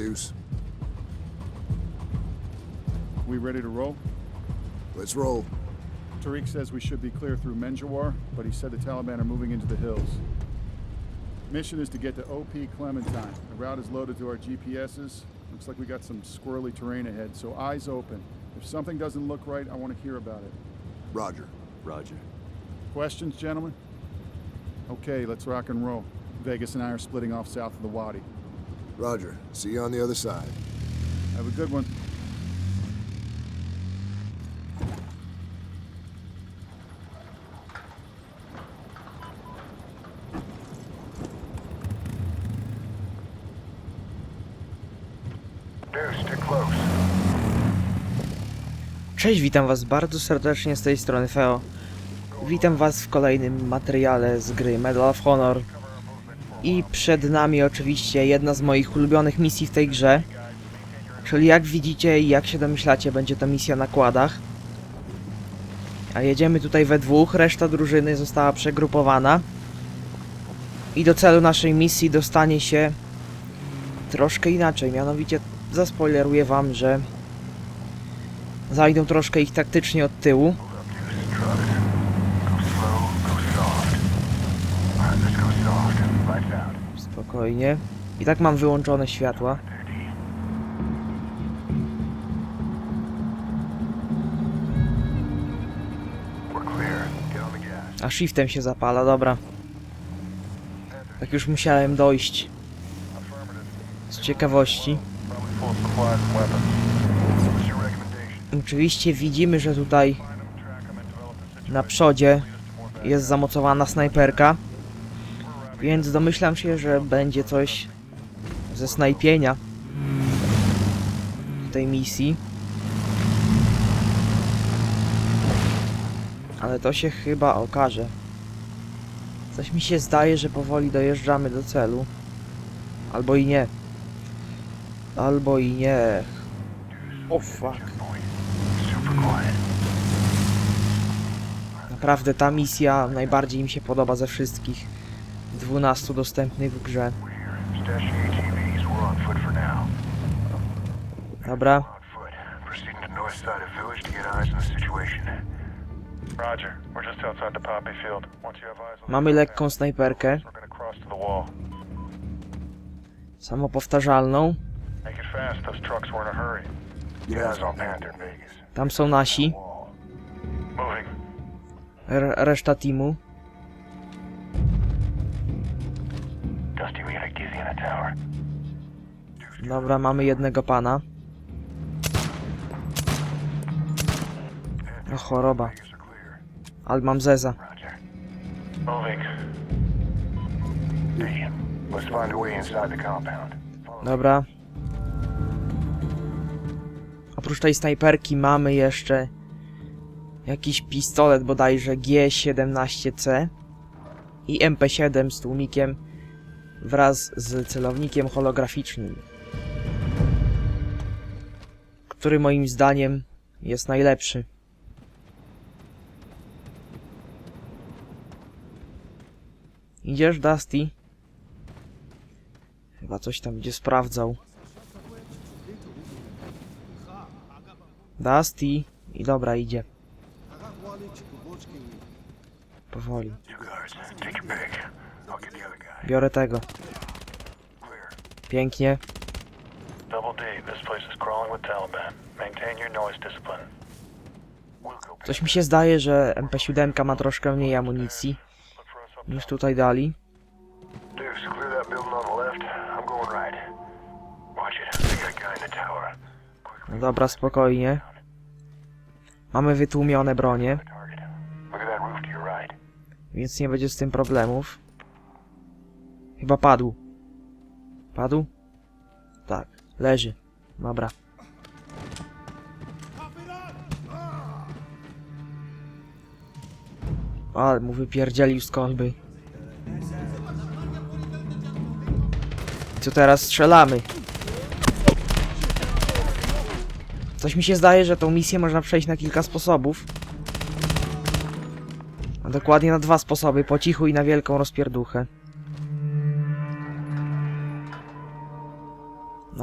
Deuce. We ready to roll? Let's roll. Tariq says we should be clear through Menjawar, but he said the Taliban are moving into the hills. Mission is to get to OP Clementine. The route is loaded to our GPSs. Looks like we got some squirrely terrain ahead, so eyes open. If something doesn't look right, I want to hear about it. Roger. Roger. Questions, gentlemen? Okay, let's rock and roll. Vegas and I are splitting off south of the Wadi. Roger. See you on the other side. Have a good one. Cześć, witam was bardzo serdecznie z tej strony Feo. Witam was w kolejnym materiale z gry Medal of Honor. I przed nami oczywiście jedna z moich ulubionych misji w tej grze. Czyli jak widzicie i jak się domyślacie, będzie to misja na kładach. A jedziemy tutaj we dwóch, reszta drużyny została przegrupowana. I do celu naszej misji dostanie się troszkę inaczej, mianowicie zaspoileruję wam, że Zajdą troszkę ich taktycznie od tyłu. Spokojnie. I tak mam wyłączone światła. A shiftem się zapala, dobra. Tak już musiałem dojść. Z ciekawości. Oczywiście widzimy, że tutaj na przodzie jest zamocowana snajperka. Więc domyślam się, że będzie coś ze snajpienia w tej misji. Ale to się chyba okaże. Coś mi się zdaje, że powoli dojeżdżamy do celu. Albo i nie. Albo i nie. O fuck. Super quiet. Naprawdę ta misja najbardziej mi się podoba ze wszystkich 12 dostępnych w grze. Dobra, mamy lekką snajperkę, samopowtarzalną. Tam są nasi, reszta teamu. Dobra, mamy jednego pana. O choroba, ale mam zeza. Dobra. Oprócz tej snajperki mamy jeszcze jakiś pistolet bodajże G17C i MP7 z tłumikiem wraz z celownikiem holograficznym, który moim zdaniem jest najlepszy. Idziesz, Dusty? Chyba coś tam będzie sprawdzał. Dusty. I dobra, idzie. Powoli. Biorę tego. Pięknie. Coś mi się zdaje, że MP7 ma troszkę mniej amunicji niż tutaj dali. No dobra, spokojnie. Mamy wytłumione bronie, więc nie będzie z tym problemów. Chyba padł. Padł? Tak, leży. Dobra. Ale mu wypierdzielił z. Co teraz strzelamy? Coś mi się zdaje, że tą misję można przejść na kilka sposobów. A dokładnie na dwa sposoby, po cichu i na wielką rozpierduchę.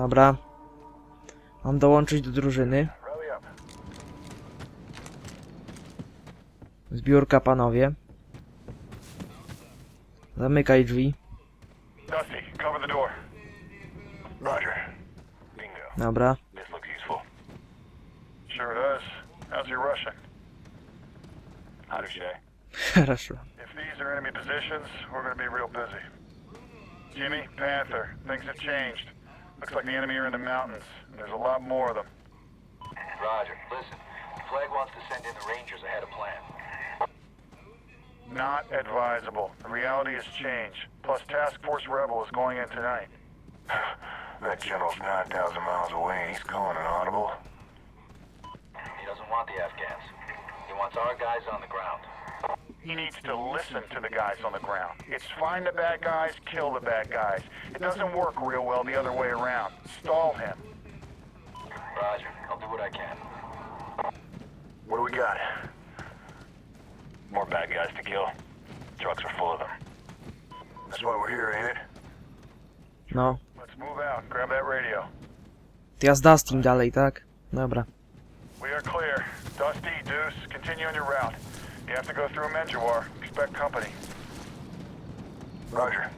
Dobra. Mam dołączyć do drużyny. Rally up. Zbiórka, panowie. Zamykaj drzwi. Dusty, cover the door. Roger. Bingo. Dobra. This looks useful. Sure does. How's your Russian? How to say? Хорошо. If these are enemy positions, we're going to be real busy. Jimmy, Panther, things have changed. Looks like the enemy are in the mountains, there's a lot more of them. Roger. Listen, Flag wants to send in the Rangers ahead of plan. Not advisable. The reality has changed. Plus, Task Force Rebel is going in tonight. that general's 9,000 miles away, and he's calling an audible. He doesn't want the Afghans. He wants our guys on the ground. He needs to listen to the guys on the ground. It's find the bad guys, kill the bad guys. It doesn't work real well the other way around. Stall him. Roger. I'll do what I can. What do we got? More bad guys to kill. Trucks are full of them. That's why we're here, ain't it? No. Let's move out. Grab that radio. To ja z Dustin dalej, tak? Dobra. We are clear. Dusty, Deuce, continue on your route. You have to go through Menjawar. Expect company. Roger.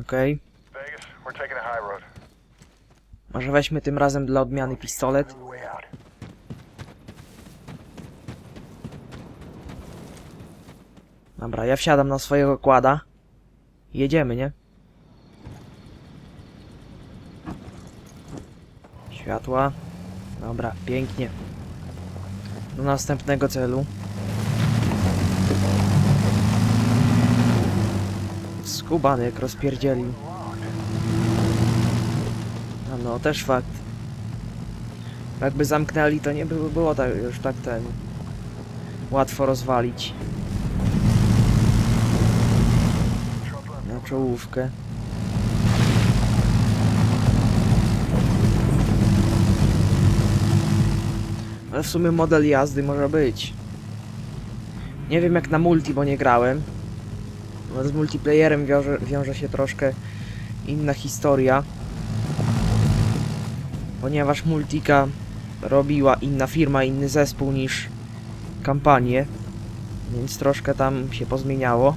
Okej. Vegas, we're taking a high road. Może weźmy tym razem dla odmiany pistolet? Way out. Dobra, ja wsiadam na swojego kłada. Jedziemy, nie? Światła. Dobra, pięknie. Do następnego celu. Skubany jak rozpierdzielił. A no, też fakt. Jakby zamknęli, to nie by było tak, już tak ten... Łatwo rozwalić. Na czołówkę. Ale w sumie model jazdy może być. Nie wiem jak na multi, bo nie grałem. No z multiplayerem wiąże, wiąże się troszkę inna historia. Ponieważ multika robiła inna firma, inny zespół niż kampanię. Więc troszkę tam się pozmieniało.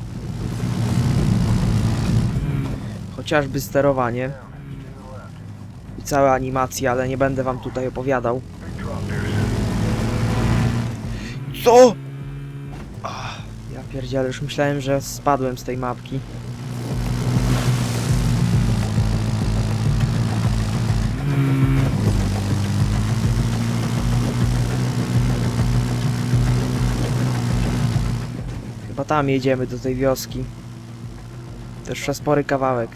Chociażby sterowanie. I całe animacje, ale nie będę wam tutaj opowiadał. Co? Pierdzielę, już myślałem, że spadłem z tej mapki. Chyba tam jedziemy do tej wioski. To jeszcze spory kawałek.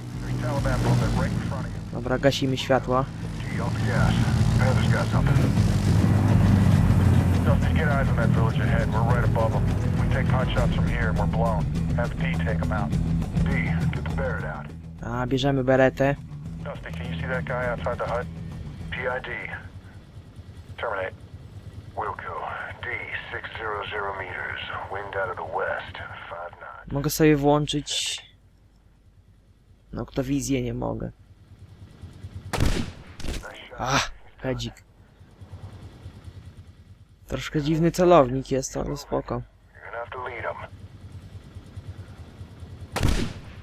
Dobra, gasimy światła. Get eyes on that village ahead. We're right above them. A, bierzemy beretę. Dusty, can you see that guy outside the hut? PID. Terminate. Wilco. D, 600 meters. Wind out of the west. 5-9. Mogę sobie włączyć... No, kto wizję nie mogę. Ach, hedzik. Troszkę dziwny celownik jest, ale spoko. Have to lead them.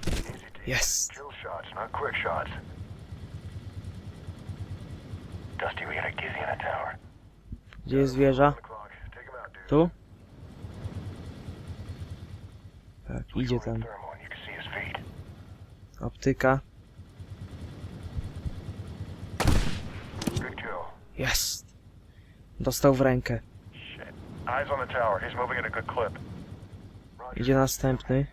Easy, D. Jest. Kill shots, not quick shots. Dusty, we got a Gizzy in the tower. Gdzie jest wieża? One o'clock. Take him out, dude. Tu? Tak, idzie tam. Thermal, and you can see his feet. Optyka. Jest. Dostał w rękę. Eyes on the tower. He's moving at a good clip. Idzie następny.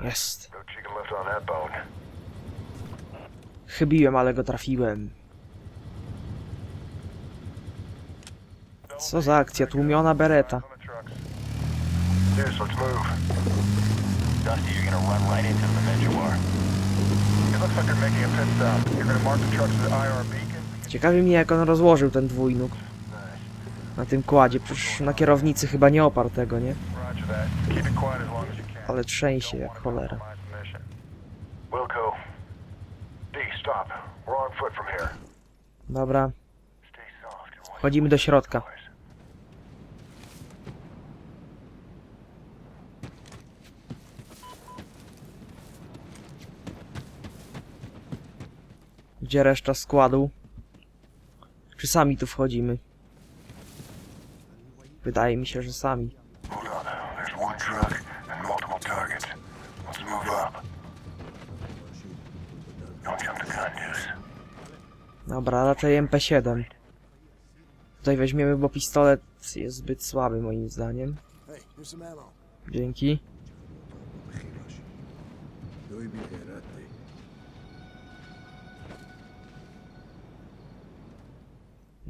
Jest. Chybiłem, ale go trafiłem. Co za akcja? Tłumiona bereta. Dusty, Ciekawi mnie jak on rozłożył ten dwójnóg na tym kładzie. Przecież na kierownicy chyba nie oparł tego, nie? Ale trzęsie jak cholera. Dobra, wchodzimy do środka. Gdzie reszta składu? Czy sami tu wchodzimy? Wydaje mi się, że sami. Dobra, raczej MP7. Tutaj weźmiemy, bo pistolet jest zbyt słaby moim zdaniem. Dzięki.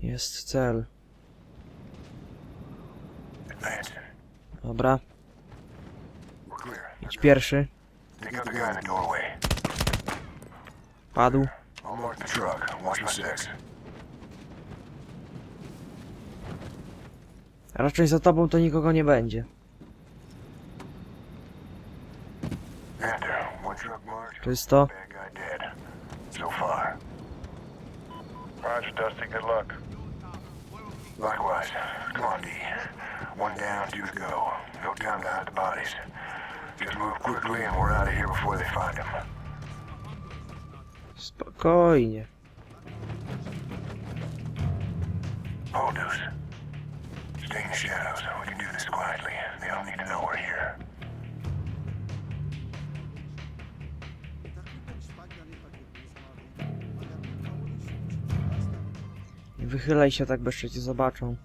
Jest cel. Dobra, idź pierwszy. Padł. Raczej za tobą to nikogo nie będzie. Czysto. Roger, Dusty. Good luck. Likewise. Come on, D. To go. No time to hide the bodies. Just move quickly and we're out of here before they find them. Spokojnie. Hold Deuce. Stay in the shadows. We can do this quietly. They don't need to know we're here. Wychylaj się tak, cię zobaczą.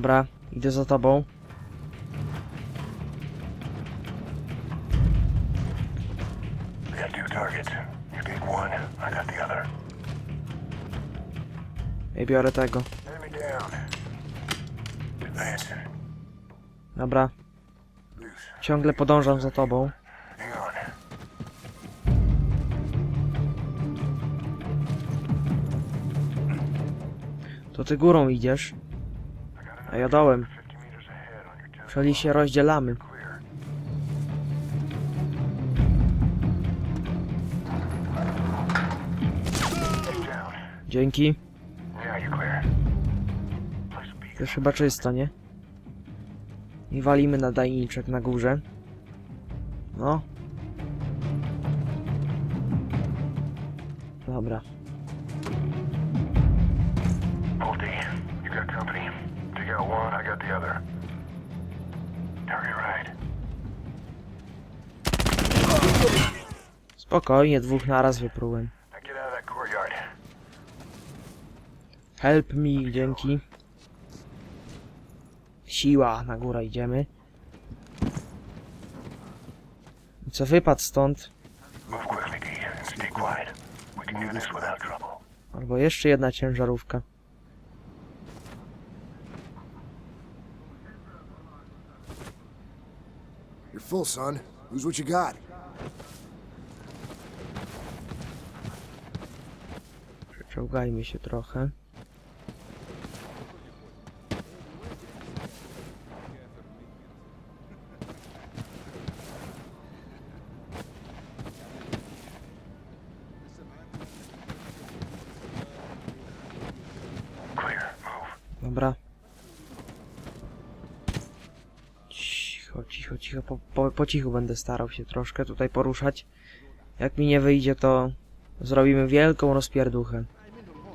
Dobra, idę za tobą. I biorę tego. Dobra, ciągle podążam za tobą. To ty górą idziesz, a ja dołem. 50 meters ahead on your two. Czyli się rozdzielamy. Dzięki. Be Już chyba czysto, nie? I walimy nadajniczek na górze. No. Dobra. You got company. Out one, I got the other. Target right. Spokojnie, dwóch naraz wyprułem. Now get out of that courtyard. Help me, dzięki. Siła, na górę idziemy. I Co wypadł stąd? Move quickly, D, and stay quiet. We can do this without trouble. Albo jeszcze jedna ciężarówka. Full, son. Who's what you got? Przeczołgajmy się trochę. Po, cichu będę starał się troszkę tutaj poruszać. Jak mi nie wyjdzie, to zrobimy wielką rozpierduchę.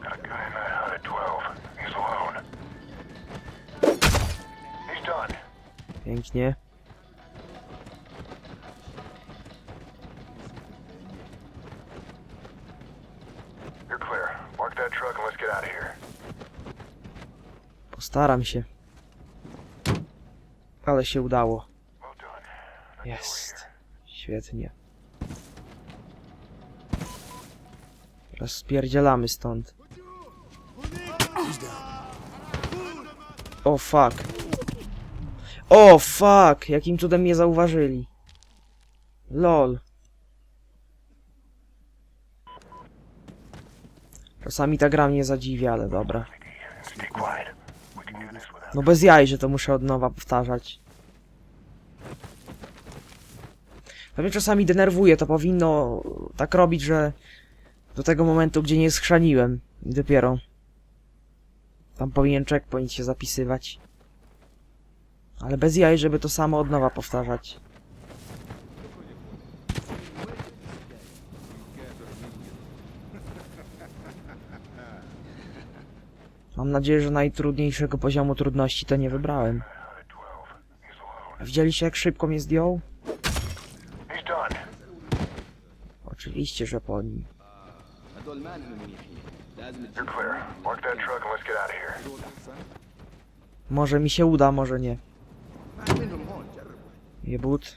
Got a guy in that hut at 12. He's alone. He's done. Pięknie. Postaram się. Ale się udało. Jest. Świetnie. Teraz spierdzielamy stąd. O fuck. O fuck! Jakim cudem mnie zauważyli. Lol. Czasami ta gra mnie zadziwia, ale dobra. No bez jaj, że to muszę od nowa powtarzać. To mnie czasami denerwuje, to powinno tak robić, że do tego momentu, gdzie nie schrzaniłem. I dopiero. Tam powinien checkpoint się zapisywać. Ale bez jaj, żeby to samo od nowa powtarzać. Mam nadzieję, że najtrudniejszego poziomu trudności to nie wybrałem. Widzieliście jak szybko mnie zdjął? He's done. Oczywiście, że po nim. Może mi się uda, może nie. Jebut.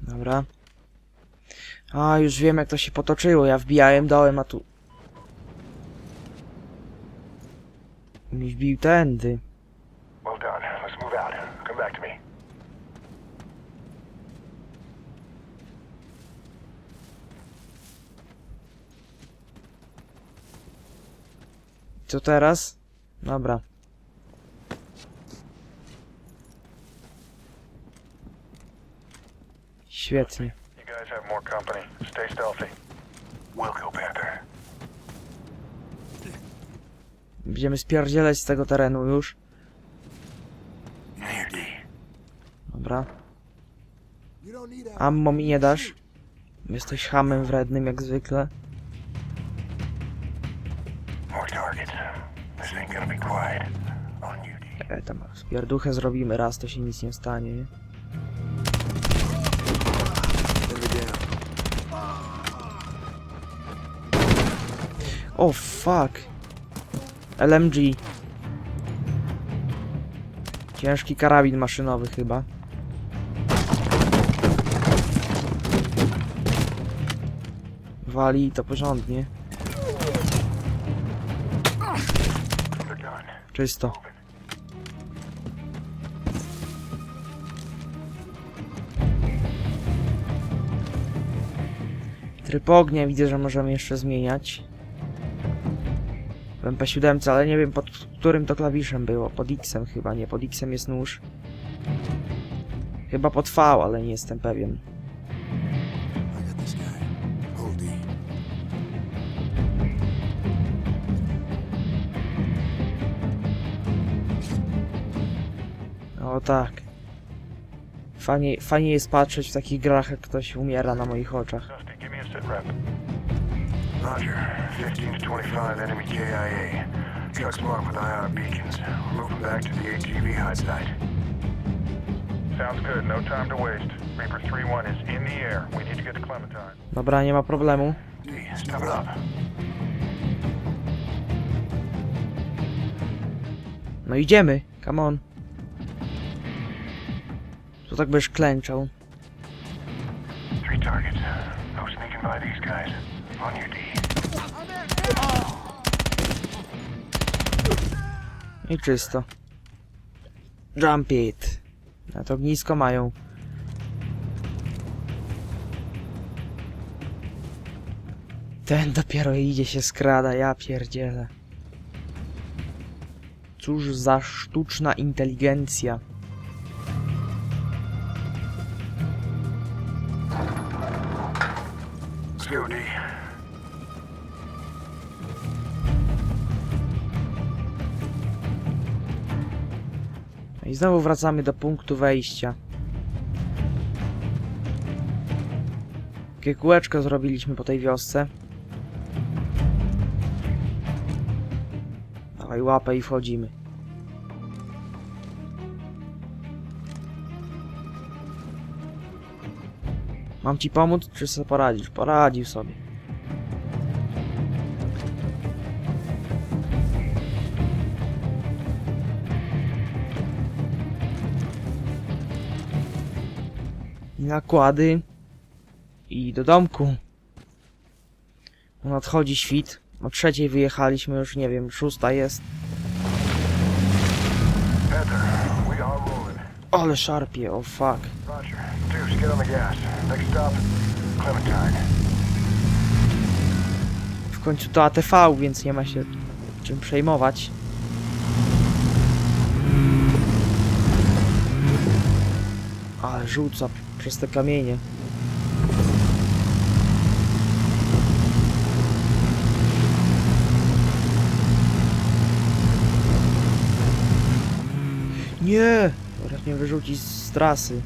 Dobra. A, już wiem jak to się potoczyło. Ja wbijałem dołem, a tu... wbił tędy. Well done. Let's move out. Come back to me. Co teraz? Dobra. Świetnie. You guys have more company. Stay stealthy. We'll go, Panther. Będziemy spierdzielać z tego terenu już. Dobra. ammo. Mi nie dasz? Jesteś hamem wrednym jak zwykle. E, tam spierduchę zrobimy raz, to się nic nie stanie, nie? O, fuck. LMG. Ciężki karabin maszynowy chyba. Wali to porządnie. Czysto. Tryb ognia widzę, że możemy jeszcze zmieniać. W MP7, ale nie wiem pod którym to klawiszem było. Pod X-em chyba, nie. Pod X-em jest nóż. Chyba pod V, ale nie jestem pewien. O tak. Fajnie, fajnie jest patrzeć w takich grach, jak ktoś umiera na moich oczach. Roger. 15 to 25 enemy KIA. Trucks marked with IR beacons. We're moving back to the ATV hide site. Sounds good. No time to waste. Reaper 3-1 is in the air. We need to get to Clementine. Dobra, nie ma problemu. D, step it up. No idziemy, come on. Tu tak będziesz klęczał. Three targets. No sneaking by these guys. I czysto. Jump it. Na to ognisko mają. Ten dopiero idzie się skrada, ja pierdzielę. Cóż za sztuczna inteligencja. I znowu wracamy do punktu wejścia. Takie kółeczko zrobiliśmy po tej wiosce. Dawaj łapę i wchodzimy. Mam ci pomóc, czy sobie poradzisz? Poradził sobie. Nakłady. I do domku. Nadchodzi świt. O trzeciej wyjechaliśmy już, nie wiem, szósta jest. Ale szarpie, o fuck. Stop, Clementine. W końcu to ATV, więc nie ma się czym przejmować. Rzuca przez te kamienie. Nie! Teraz mnie wyrzuci z trasy.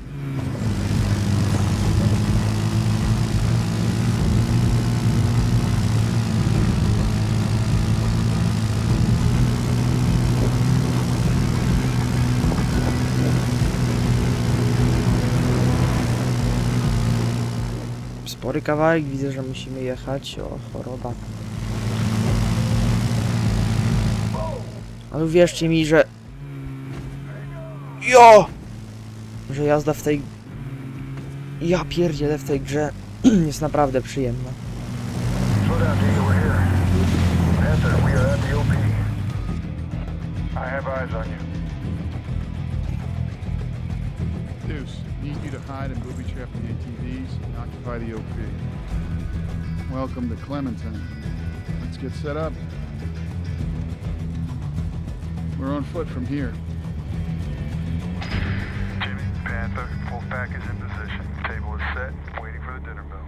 Spory kawałek, widzę, że musimy jechać. O, choroba. Ale uwierzcie mi, że... Jo! Że jazda w tej... Ja pierdzielę w tej grze jest naprawdę przyjemna. I. Deuce, to hide and booby trap the ATVs and occupy the OP. Welcome to Clementine. Let's get set up. We're on foot from here. Jimmy, Panther, full pack is in position. Table is set, waiting for the dinner bell.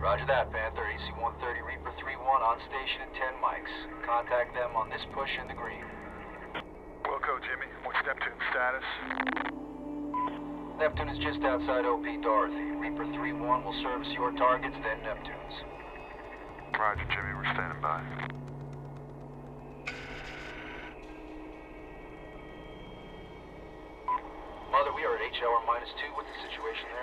Roger that, Panther. EC-130 Reaper 3-1 on station at 10 mics. Contact them on this push in the green. Wilco, Jimmy, what's Neptune status? Neptune is just outside OP Dorothy. Reaper 3-1 will service your targets, then Neptune's. Roger, Jimmy, we're standing by. Mother, we are at H hour minus two. What's the situation there?